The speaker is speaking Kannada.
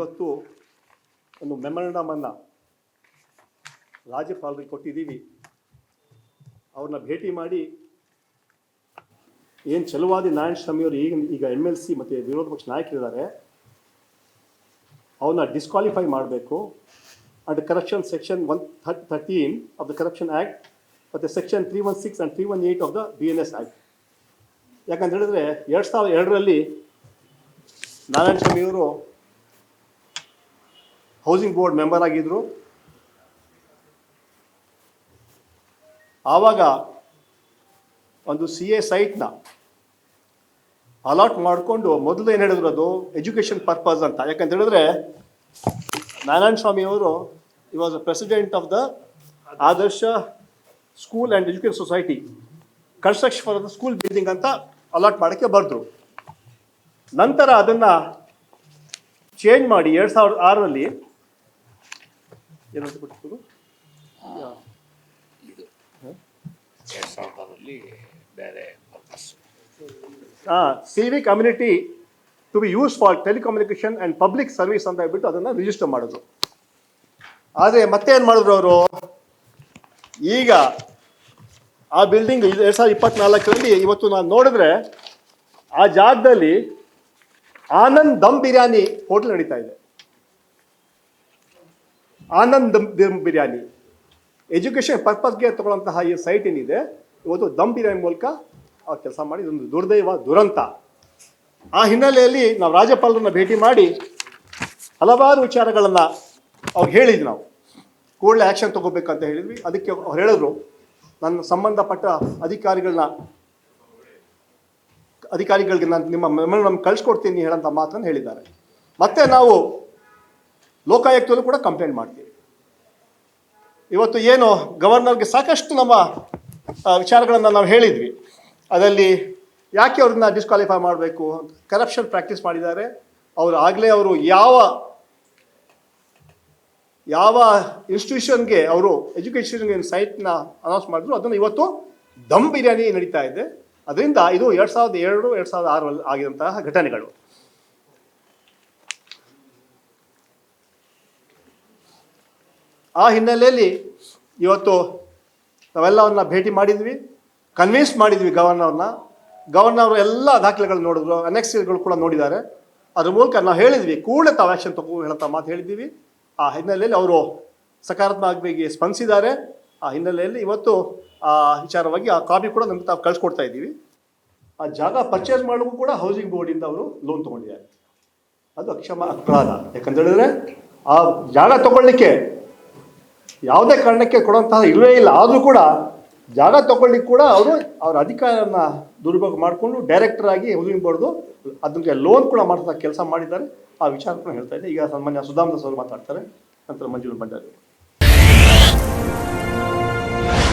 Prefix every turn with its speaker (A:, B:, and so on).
A: ಇವತ್ತು ಒಂದು ಮೆಮೊರಂಡಮನ್ನು ರಾಜ್ಯಪಾಲರಿಗೆ ಕೊಟ್ಟಿದ್ದೀವಿ. ಅವ್ರನ್ನ ಭೇಟಿ ಮಾಡಿ ಏನು ಚಲುವಾದಿ ನಾರಾಯಣ ಸ್ವಾಮಿಯವರು ಈಗ ಈಗ ಎಂ ಎಲ್ ಸಿ ಮತ್ತು ವಿರೋಧ ಪಕ್ಷ ನಾಯಕರಿದ್ದಾರೆ. ಅವನ್ನ ಡಿಸ್ಕ್ವಾಲಿಫೈ ಮಾಡಬೇಕು. And corruption section one third thirteen of the corruption act ಮತ್ತು section three one six and three one eight of the B N S act ಯಾಕಂತ ಹೇಳಿದ್ರೆ ಎರಡು ಸಾವಿರದ ಎರಡರಲ್ಲಿ ನಾರಾಯಣ ಸ್ವಾಮಿಯವರು ಹೌಸಿಂಗ್ ಬೋರ್ಡ್ ಮೆಂಬರ್ ಆಗಿದ್ದರು ಆವಾಗ ಒಂದು ಸಿ ಎ ಸೈಟ್ನ ಅಲಾಟ್ ಮಾಡಿಕೊಂಡು ಮೊದಲು ಏನು ಹೇಳಿದ್ರು ಅದು? ಎಜುಕೇಷನ್ ಪರ್ಪಸ್ ಅಂತ. ಯಾಕಂತ ಹೇಳಿದ್ರೆ, ನಾರಾಯಣ ಸ್ವಾಮಿಯವರು he was president of the Adarsh school and education society construction for the school building ಅಂತ ಅಲಾಟ್ ಮಾಡೋಕ್ಕೆ ಬರೆದ್ರು. ನಂತರ ಅದನ್ನು ಚೇಂಜ್ ಮಾಡಿ ಎರಡು ಸಾವಿರದ ಆರರಲ್ಲಿ ಏನಂತ ಕೊಟ್ಟಿದ್ರು
B: ಇದು. ಎರಡು ಸಾವಿರದಲ್ಲಿ ಬೇರೆ purpose
A: civic community to be use for telecommunication and public service ಅಂತ ಹೇಳ್ಬಿಟ್ಟು ಅದನ್ನು ರಿಜಿಸ್ಟರ್ ಮಾಡೋದು. ಆದರೆ ಮತ್ತೆ ಏನು ಮಾಡಿದ್ರು ಅವರು? ಈಗ ಆ ಬಿಲ್ಡಿಂಗ್ ಎರಡು ಸಾವಿರದ ಇಪ್ಪತ್ನಾಲ್ಕರಲ್ಲಿ ಇವತ್ತು ನಾನು ನೋಡಿದ್ರೆ ಆ ಜಾಗದಲ್ಲಿ ಆನಂದ್ ದಮ್ ಬಿರಿಯಾನಿ ಹೋಟ್ಲ್ ನಡೀತಾ ಇದೆ. ಆನಂದ್ ದಮ್ ದಮ್ ಬಿರಿಯಾನಿ. ಎಜುಕೇಷನ್ ಪರ್ಪಸ್ಗೆ ತಗೊಳ್ಳೋಂತಹ ಈ ಸೈಟ್ ಏನಿದೆ, ಇವತ್ತು ದಮ್ ಬಿರಿಯಾನಿ ಮೂಲಕ ಅವ್ರು ಕೆಲಸ ಮಾಡಿ ಇದೊಂದು ದುರ್ದೈವ ದುರಂತ. ಆ ಹಿನ್ನೆಲೆಯಲ್ಲಿ ನಾವು ರಾಜ್ಯಪಾಲರನ್ನ ಭೇಟಿ ಮಾಡಿ ಹಲವಾರು ವಿಚಾರಗಳನ್ನು ಅವ್ರು ಹೇಳಿದ್ವಿ ನಾವು. ಕೂಡಲೇ ಆ್ಯಕ್ಷನ್ ತಗೋಬೇಕಂತ ಹೇಳಿದ್ವಿ. ಅದಕ್ಕೆ ಅವ್ರು ಹೇಳಿದ್ರು, ನನ್ನ ಸಂಬಂಧಪಟ್ಟ ಅಧಿಕಾರಿಗಳನ್ನ, ಅಧಿಕಾರಿಗಳಿಗೆ ನಾನು ನಿಮ್ಮ ಮೆಮೊರಂ ಕಳಿಸ್ಕೊಡ್ತೀನಿ ಹೇಳೋಂಥ ಮಾತನ್ನು ಹೇಳಿದ್ದಾರೆ. ಮತ್ತೆ ನಾವು ಲೋಕಾಯುಕ್ತಲ್ಲೂ ಕೂಡ ಕಂಪ್ಲೇಂಟ್ ಮಾಡ್ತೀವಿ. ಇವತ್ತು ಏನು ಗವರ್ನರ್ಗೆ ಸಾಕಷ್ಟು ನಮ್ಮ ವಿಚಾರಗಳನ್ನು ನಾವು ಹೇಳಿದ್ವಿ. ಅದರಲ್ಲಿ ಯಾಕೆ ಅವ್ರನ್ನ ಡಿಸ್ಕ್ವಾಲಿಫೈ ಮಾಡಬೇಕು? ಕರಪ್ಷನ್ ಪ್ರಾಕ್ಟೀಸ್ ಮಾಡಿದ್ದಾರೆ. ಅವರು ಆಗಲೇ ಅವರು ಯಾವ ಯಾವ ಇನ್ಸ್ಟಿಟ್ಯೂಷನ್ಗೆ ಅವರು ಎಜುಕೇಷನ್ಗೆ ಸೈಟ್ನ ಅನೌನ್ಸ್ ಮಾಡಿದ್ರು, ಅದನ್ನು ಇವತ್ತು ದಮ್ ಬಿರಿಯಾನಿ ನಡೀತಾ ಇದೆ. ಅದರಿಂದ ಇದು ಎರಡು ಸಾವಿರದ ಎರಡು ಎರಡು ಸಾವಿರದ ಆರರಲ್ಲಿ ಆಗಿರುವಂತಹ ಘಟನೆಗಳು. ಆ ಹಿನ್ನೆಲೆಯಲ್ಲಿ ಇವತ್ತು ನಾವೆಲ್ಲವನ್ನ ಭೇಟಿ ಮಾಡಿದ್ವಿ ಕನ್ವಿನ್ಸ್ ಮಾಡಿದ್ವಿ ಗವರ್ನರ್ನ ಗವರ್ನರ್ ಎಲ್ಲ ದಾಖಲೆಗಳು ನೋಡಿದ್ರು ಅನೆಕ್ಸ್ಗಳು ಕೂಡ ನೋಡಿದ್ದಾರೆ. ಅದ್ರ ಮೂಲಕ ನಾವು ಹೇಳಿದ್ವಿ, ಕೂಡಲೇ ತಾವು ಆ್ಯಕ್ಷನ್ ತಗೋ ಹೇಳಂತ ಮಾತು ಹೇಳಿದ್ದೀವಿ. ಆ ಹಿನ್ನೆಲೆಯಲ್ಲಿ ಅವರು ಸಕಾರಾತ್ಮಕವಾಗಿ ಸ್ಪಂದಿಸಿದ್ದಾರೆ. ಆ ಹಿನ್ನೆಲೆಯಲ್ಲಿ ಇವತ್ತು ಆ ವಿಚಾರವಾಗಿ ಆ ಕಾಪಿ ಕೂಡ ನಮ್ಗೆ ತಾವು ಕಳ್ಸಿಕೊಡ್ತಾ ಇದ್ದೀವಿ. ಆ ಜಾಗ ಪರ್ಚೇಸ್ ಮಾಡೋಕ್ಕೂ ಕೂಡ ಹೌಸಿಂಗ್ ಬೋರ್ಡಿಂದ ಅವರು ಲೋನ್ ತೊಗೊಂಡಿದ್ದಾರೆ. ಅದು ಅಕ್ಷಮ ಅಪರಾಧ. ಯಾಕಂತ ಹೇಳಿದ್ರೆ ಆ ಜಾಗ ತಗೊಳ್ಳಿಕ್ಕೆ ಯಾವುದೇ ಕಾರಣಕ್ಕೆ ಕೊಡುವಂತಹ ಇಲ್ಲವೇ ಇಲ್ಲ. ಆದರೂ ಕೂಡ ಜಾಗ ತಗೊಳ್ಳಿಕ್ಕೆ ಕೂಡ ಅವರು ಅವ್ರ ಅಧಿಕಾರನ ದುರುಪಯೋಗ ಮಾಡಿಕೊಂಡು ಡೈರೆಕ್ಟರ್ ಆಗಿ ಹೌಸಿಂಗ್ ಬಾರ್ದು ಅದಕ್ಕೆ ಲೋನ್ ಕೂಡ ಮಾಡ್ತಾ ಕೆಲಸ ಮಾಡಿದ್ದಾರೆ. ಆ ವಿಚಾರ ಕೂಡ ಹೇಳ್ತಾ ಇದ್ದೆ. ಈಗ ಸನ್ಮಾನ್ಯ ಸುಧಾಮದಾಸ್ ಅವರು ಮಾತಾಡ್ತಾರೆ. ನಂತರ ಮಂಜುಳ್ ಭಂಡಾರಿ.